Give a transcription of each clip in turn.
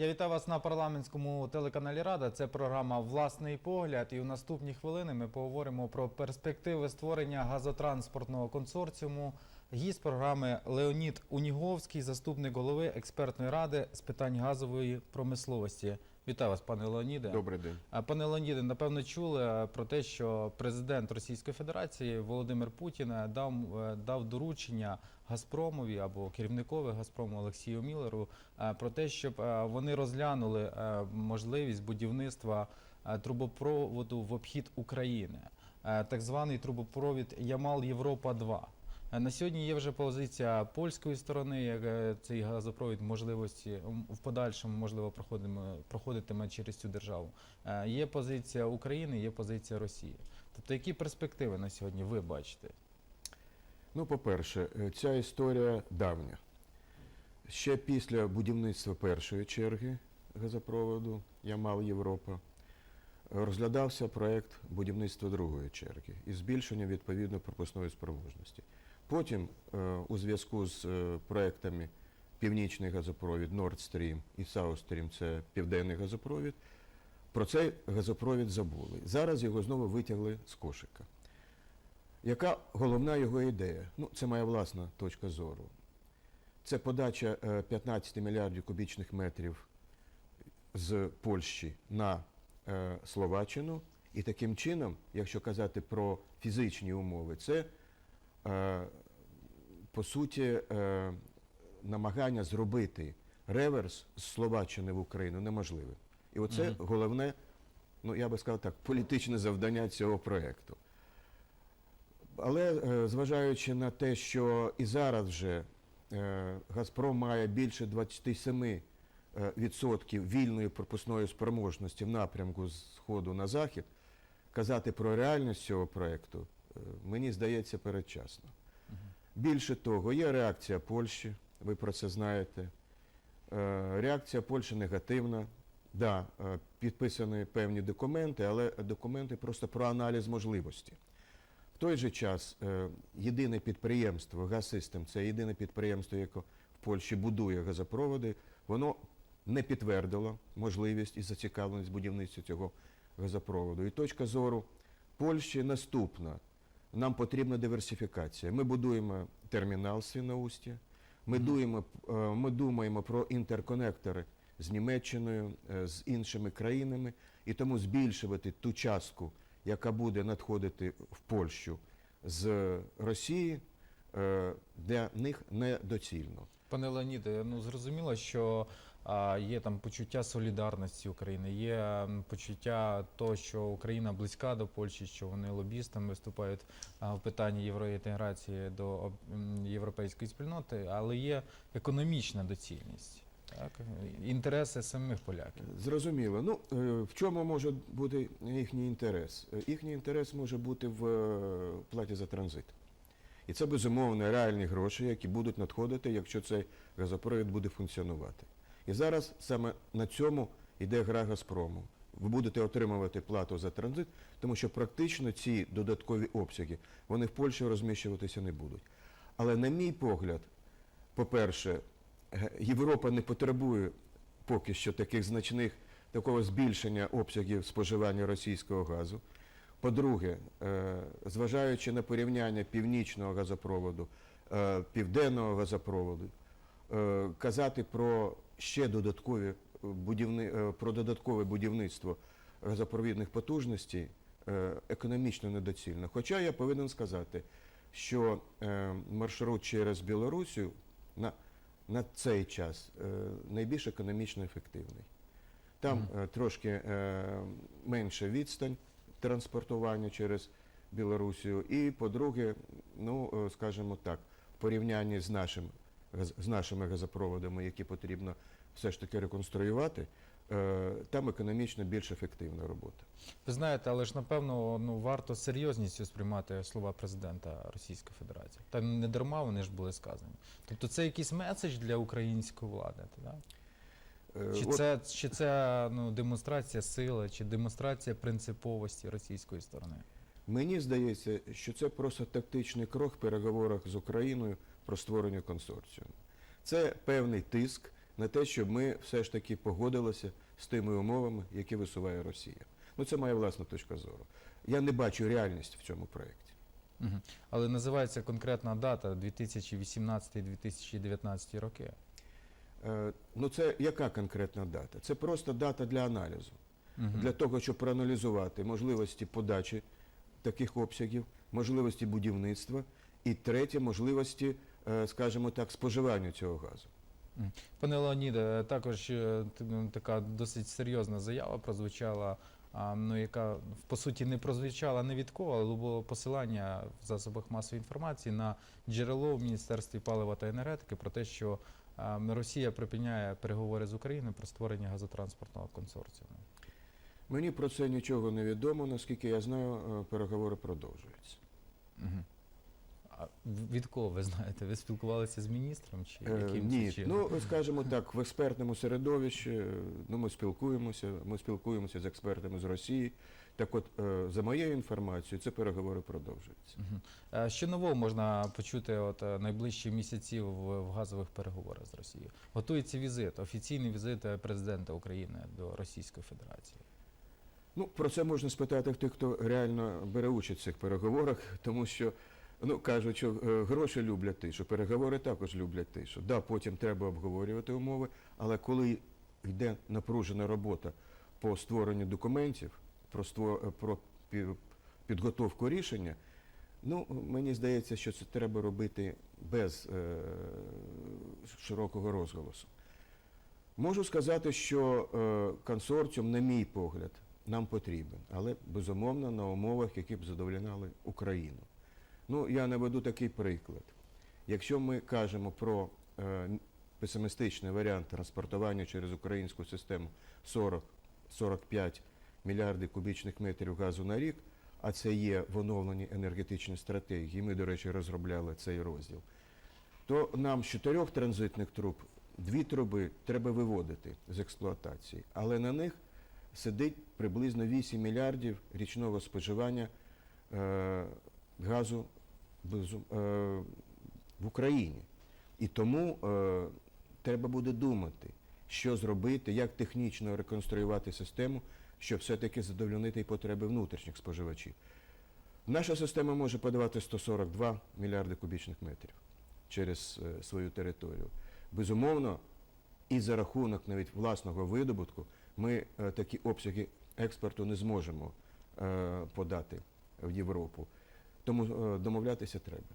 Я вітаю вас на парламентському телеканалі Рада. Це програма Власний погляд. І у наступні хвилини ми поговоримо про перспективи створення газотранспортного консорціуму. Гість програми Леонід Уніговський, заступник голови експертної ради з питань газової промисловості. Вітаю вас, пане Леоніде. Добрий день. Пане Леоніде, напевно, чули про те, що президент Російської Федерації Володимир Путін е, дав, е, дав доручення Газпромові або керівникові Газпрому Олексію Міллеру е, про те, щоб вони розглянули можливість будівництва трубопроводу в обхід України, так званий трубопровід Ямал Європа 2 Е, На сьогодні є вже позиція польської сторони, як е, цей газопровід можливості в подальшому можливо проходитиме, проходитиме через цю державу. Е, Є позиція України, є позиція Росії. Тобто, які перспективи на сьогодні ви бачите? Ну, по-перше, е, ця історія давня. Ще після будівництва першої черги газопроводу Ямал Європа е, розглядався проект будівництва другої черги і збільшення відповідно пропускної спроможності. Потім, е, у зв'язку з е, проектами Північний газопровід Nord Stream і South Stream, це південний газопровід, про цей газопровід забули. Зараз його знову витягли з кошика. Яка головна його ідея? Ну, це моя власна точка зору. Це подача е, 15 мільярдів кубічних метрів з Польщі на е, Словаччину. І таким чином, якщо казати про фізичні умови, це е, по суті е, намагання зробити реверс з Словаччини в Україну неможливе. І оце головне, ну я би сказав так, політичне завдання цього проєкту. Але е, зважаючи на те, що і зараз вже е, Газпром має більше 27 е, відсотків вільної пропускної спроможності в напрямку з сходу на захід, казати про реальність цього проєкту, е, мені здається, передчасно. Більше того, є реакція Польщі, ви про це знаєте. Е, Реакція Польщі негативна. Да, е, підписані певні документи, але документи просто про аналіз можливості. В той же час е, єдине підприємство «Газсистем» – це єдине підприємство, яке в Польщі будує газопроводи, воно не підтвердило можливість і зацікавленість будівництва цього газопроводу. І точка зору Польщі наступна. Нам потрібна диверсифікація. Ми будуємо термінал Свіноусті, ми, дуємо, е, ми думаємо про інтерконектори з Німеччиною, е, з іншими країнами, і тому збільшувати ту частку, яка буде надходити в Польщу з Росії, е, для них недоцільно. Пане Леоніде, ну зрозуміло, що є там почуття солідарності України, є почуття того, що Україна близька до Польщі, що вони лобістами виступають в питанні євроінтеграції до європейської спільноти, але є економічна доцільність. Так, інтереси самих поляків. Зрозуміло. Ну, е, в чому може бути їхній інтерес? Е, Їхній інтерес може бути в е, платі за транзит. І це, безумовно, реальні гроші, які будуть надходити, якщо цей газопровід буде функціонувати. І зараз саме на цьому йде гра Газпрому. Ви будете отримувати плату за транзит, тому що практично ці додаткові обсяги вони в Польщі розміщуватися не будуть. Але, на мій погляд, по-перше, Європа не потребує поки що таких значних такого збільшення обсягів споживання російського газу. По-друге, е, зважаючи на порівняння північного газопроводу, е, південного газопроводу, казати про ще додаткові будівни, е, про додаткове будівництво газопровідних потужностей е, економічно недоцільно. Хоча я повинен сказати, що е, маршрут через Білорусію на, на цей час е, найбільш економічно ефективний. Там Мгм. е, трошки е, менша відстань транспортування через Білорусію. І, по-друге, ну, е, скажімо так, в порівнянні з, нашим, з нашими газопроводами, які потрібно все ж таки реконструювати, е, там економічно більш ефективна робота. Ви знаєте, але ж напевно ну варто з серйозністю сприймати слова президента Російської Федерації. Та не дарма вони ж були сказані. Тобто це якийсь меседж для української влади, так? Е, Чи от- це, чи це ну, демонстрація сили, чи демонстрація принциповості російської сторони? Мені здається, що це просто тактичний крок в переговорах з Україною про створення консорціуму. Це певний тиск на те, щоб ми все ж таки погодилися з тими умовами, які висуває Росія. Ну, це моя власна точка зору. Я не бачу реальність в цьому проєкті. Мгм. Але називається конкретна дата 2018-2019 роки. Е, Ну, це яка конкретна дата? Це просто дата для аналізу. Мгм. для того, щоб проаналізувати можливості подачі таких обсягів, можливості будівництва і третє можливості, е, скажімо так, споживання цього газу. Пане Леоніде, також е, т- ну, така досить серйозна заява прозвучала, ну, яка по суті не прозвучала не від кого, але було посилання в засобах масової інформації на джерело в Міністерстві палива та енергетики про те, що Росія припиняє переговори з Україною про створення газотранспортного консорціуму. Мені про це нічого не відомо, наскільки я знаю, е, переговори продовжуються. Мгм. А від кого ви знаєте? Ви спілкувалися з міністром чи Е, яким Ні, чином? ну скажімо так, в експертному середовищі ну, ми спілкуємося, ми спілкуємося з експертами з Росії. Так от, е, за моєю інформацією, це переговори продовжуються. Е, Що нового можна почути от найближчі місяці в, в газових переговорах з Росією? Готується візит, офіційний візит президента України до Російської Федерації. Ну, про це можна спитати в тих, хто реально бере участь в цих переговорах, тому що ну кажуть, що е, гроші люблять тишу, переговори також люблять тишу. Да, потім треба обговорювати умови, але коли йде напружена робота по створенню документів, про ство- е, про підготовку рішення, ну мені здається, що це треба робити без е, широкого розголосу. Можу сказати, що е, консорціум, на мій погляд, нам потрібен, але безумовно на умовах, які б задовольняли Україну. Ну, я наведу такий приклад. Якщо ми кажемо про е, песимістичний варіант транспортування через українську систему 40-45 мільярдів кубічних метрів газу на рік, а це є в оновленій енергетичній стратегії, ми, до речі, розробляли цей розділ, то нам з чотирьох транзитних труб дві труби треба виводити з експлуатації, але на них сидить приблизно 8 мільярдів річного споживання е, газу е, в Україні. І тому е, треба буде думати, що зробити, як технічно реконструювати систему, щоб все-таки задовольнити потреби внутрішніх споживачів. Наша система може подавати 142 мільярди кубічних метрів через е, свою територію. Безумовно, і за рахунок навіть власного видобутку ми е, такі обсяги експорту не зможемо е, подати в Європу. Тому е, домовлятися треба.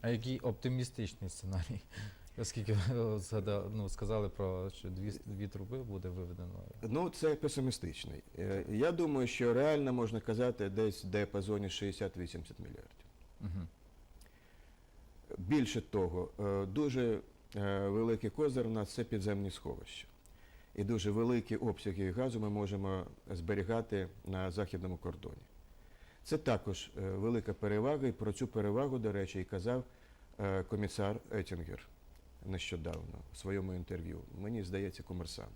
А який оптимістичний сценарій? Оскільки ну, сказали про що дві, дві труби буде виведено. Ну, це песимістичний. Я думаю, що реально можна казати десь в діапазоні 60-80 мільярдів. Мгм. Більше того, дуже великий козир у нас це підземні сховища. І дуже великі обсяги газу ми можемо зберігати на західному кордоні. Це також е, велика перевага, і про цю перевагу, до речі, і казав е, комісар Етінгер нещодавно в своєму інтерв'ю. Мені здається, комерсант.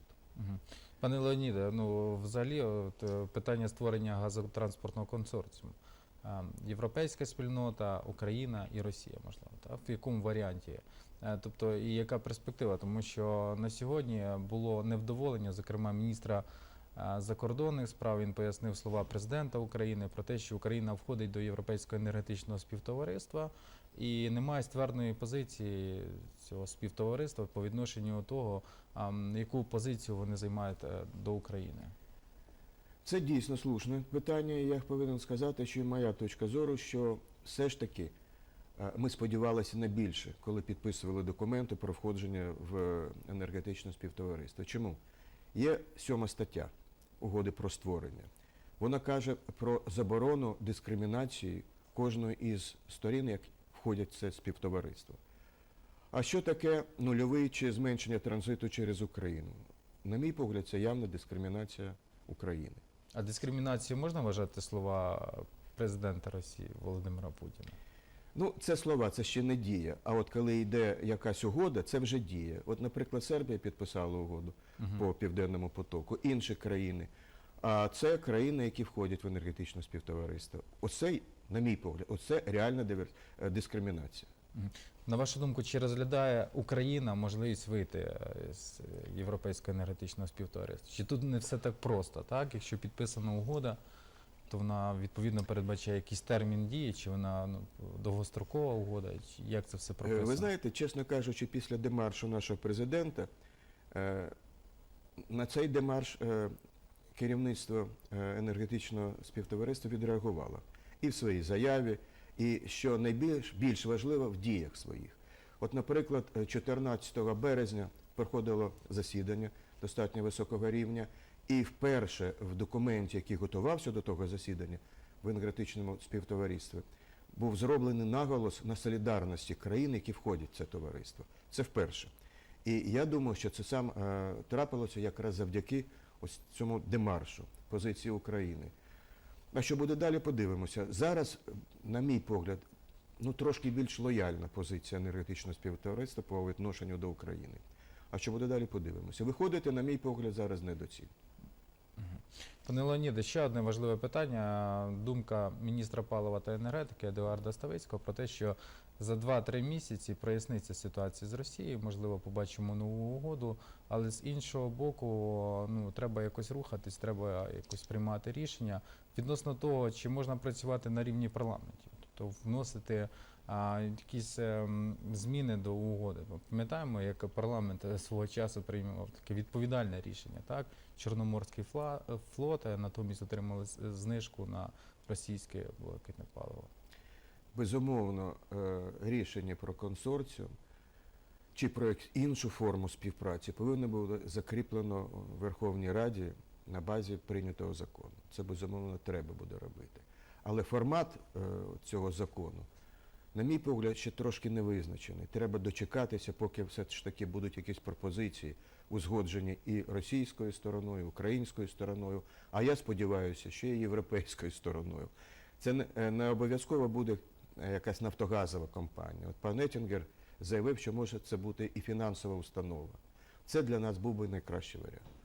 Пане Леоніде, ну взагалі от, е, питання створення газотранспортного консорціуму. Е, Європейська спільнота, Україна і Росія, можливо, так? в якому варіанті? Е, Тобто, і яка перспектива? Тому що на сьогодні було невдоволення, зокрема, міністра е, закордонних справ. Він пояснив слова президента України про те, що Україна входить до Європейського енергетичного співтовариства і немає ствердної позиції цього співтовариства по відношенню того, яку позицію вони займають е, до України. Це дійсно слушне питання, я повинен сказати, що і моя точка зору, що все ж таки ми сподівалися на більше, коли підписували документи про входження в енергетичне співтовариство. Чому? Є сьома стаття угоди про створення. Вона каже про заборону дискримінації кожної із сторін, як входять в це співтовариство. А що таке нульовий чи зменшення транзиту через Україну? На мій погляд, це явна дискримінація України. А дискримінацією можна вважати слова президента Росії Володимира Путіна? Ну, це слова, це ще не дія. А от коли йде якась угода, це вже дія. От, наприклад, Сербія підписала угоду Мгм. по південному потоку, інші країни. А це країни, які входять в енергетичне співтовариство. Оце, на мій погляд, оце реальна е, дискримінація. На вашу думку, чи розглядає Україна можливість вийти е, з європейського енергетичного співтовариства? Чи тут не все так просто, так? Якщо підписана угода, то вона відповідно передбачає якийсь термін дії, чи вона ну, довгострокова угода, чи як це все Е, прописано? Ви знаєте, чесно кажучи, після демаршу нашого президента е, на цей демарш е, керівництво е, енергетичного співтовариства відреагувало і в своїй заяві, і що найбільш більш важливо в діях своїх. От, наприклад, е, 14 березня проходило засідання достатньо високого рівня, і вперше в документі, який готувався до того засідання в енергетичному співтоваристві, був зроблений наголос на солідарності країн, які входять в це товариство. Це вперше. І я думаю, що це сам е, трапилося якраз завдяки ось цьому демаршу позиції України. А що буде далі, подивимося. Зараз, е, на мій погляд, ну трошки більш лояльна позиція енергетичного співтовариства по відношенню до України. А що буде далі, подивимося. Виходити, на мій погляд, зараз недоцільно. Пане Леоніде, ще одне важливе питання. Думка міністра палива та енергетики Едуарда Ставицького про те, що за 2-3 місяці проясниться ситуація з Росією, можливо, побачимо нову угоду, але з іншого боку, ну треба якось рухатись, треба якось приймати рішення. Відносно того, чи можна працювати на рівні парламентів, тобто вносити а, якісь ем, зміни до угоди. Ми пам'ятаємо, як парламент е, свого часу приймав таке відповідальне рішення, так? Чорноморський е, флот, натомість отримали знижку на російське блакитне паливо. Безумовно, е, рішення про консорціум чи про іншу форму співпраці повинно бути закріплено в Верховній Раді на базі прийнятого закону. Це безумовно треба буде робити. Але формат е, цього закону, на мій погляд, ще трошки не визначений. Треба дочекатися, поки все ж таки будуть якісь пропозиції, узгоджені і російською стороною, і українською стороною, а я сподіваюся, ще й європейською стороною. Це не, е, обов'язково буде е, якась нафтогазова компанія. От пан Еттінгер заявив, що може це бути і фінансова установа. Це для нас був би найкращий варіант.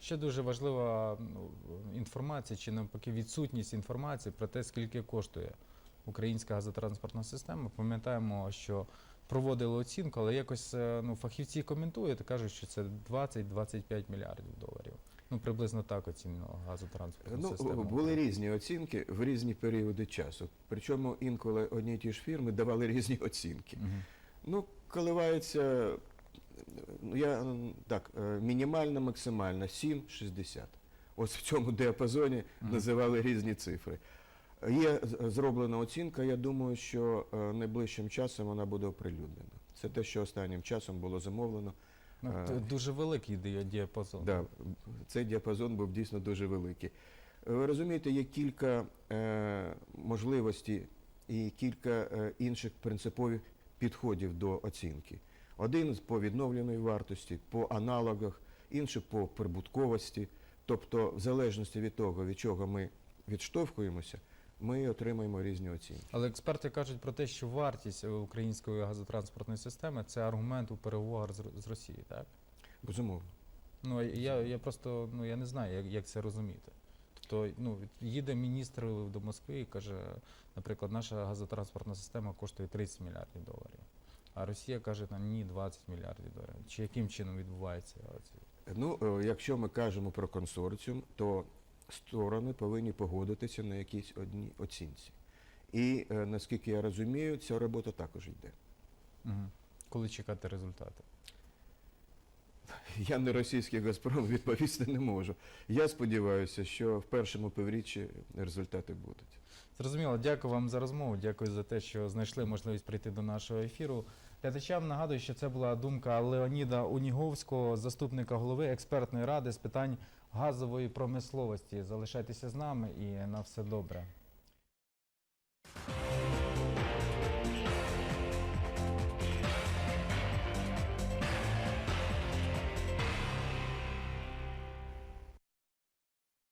Ще дуже важлива ну, інформація, чи навпаки відсутність інформації про те, скільки коштує українська газотранспортна система. Пам'ятаємо, що проводили оцінку, але якось е, ну, фахівці коментують і кажуть, що це 20-25 мільярдів доларів. Ну, приблизно так оцінено газотранспортну Ну, систему. були різні оцінки в різні періоди часу. Причому інколи одні й ті ж фірми давали різні оцінки. Мгм. Ну, коливається, я так, е, мінімальна, максимальна 7,60. Ось в цьому діапазоні називали різні цифри. Є зроблена оцінка, я думаю, що е, найближчим часом вона буде оприлюднена. Це те, що останнім часом було замовлено. Ну, Е, т- дуже великий діапазон. Да, цей діапазон був дійсно дуже великий. Ви розумієте, є кілька е, можливостей і кілька е, інших принципових підходів до оцінки. Один по відновленої вартості, по аналогах, інший по прибутковості. Тобто, в залежності від того, від чого ми відштовхуємося, ми отримаємо різні оцінки. Але експерти кажуть про те, що вартість е, української газотранспортної системи це аргумент у переговорах з, з Росією, так? Безумовно. Ну я, я просто ну я не знаю, як, як це розуміти. Тобто, ну їде міністр до Москви і каже, наприклад, наша газотранспортна система коштує 30 мільярдів доларів. А Росія каже, там ні, 20 мільярдів доларів. Чи яким чином відбувається? Ну, е, якщо ми кажемо про консорціум, то сторони повинні погодитися на якійсь одній оцінці. І е, наскільки я розумію, ця робота також йде. Угу. Коли чекати результати? Я не російський Газпром відповісти не можу. Я сподіваюся, що в першому півріччі результати будуть. Зрозуміло, дякую вам за розмову. Дякую за те, що знайшли можливість прийти до нашого ефіру. Глядачам нагадую, що це була думка Леоніда Уніговського, заступника голови експертної ради з питань газової промисловості. Залишайтеся з нами і на все добре.